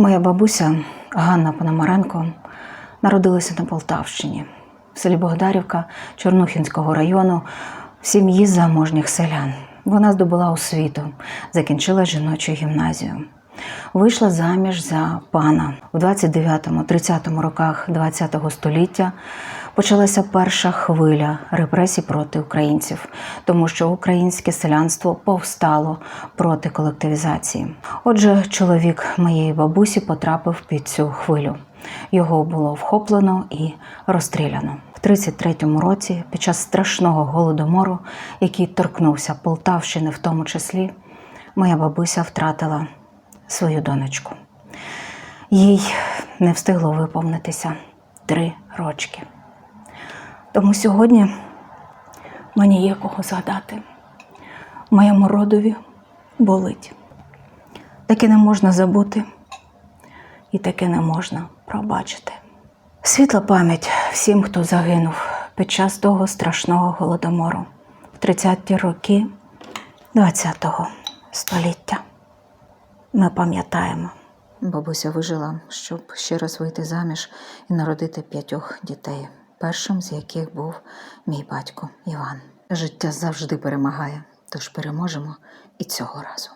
Моя бабуся Ганна Пономаренко народилася на Полтавщині, в селі Богдарівка Чорнухінського району, в сім'ї заможніх селян. Вона здобула освіту, закінчила жіночу гімназію. Вийшла заміж за пана у 29-30 роках ХХ століття. Почалася перша хвиля репресій проти українців, тому що українське селянство повстало проти колективізації. Отже, чоловік моєї бабусі потрапив під цю хвилю. Його було вхоплено і розстріляно. В 33-му році, під час страшного голодомору, який торкнувся Полтавщини, в тому числі, моя бабуся втратила свою донечку. Їй не встигло виповнитися три рочки. Тому сьогодні мені є кого згадати. Моєму родові болить. Таке не можна забути і таке не можна пробачити. Світла пам'ять всім, хто загинув під час того страшного голодомору в 30-ті роки ХХ століття. Ми пам'ятаємо. Бабуся вижила, щоб ще раз вийти заміж і народити п'ятьох дітей, першим з яких був мій батько Іван. Життя завжди перемагає, тож переможемо і цього разу.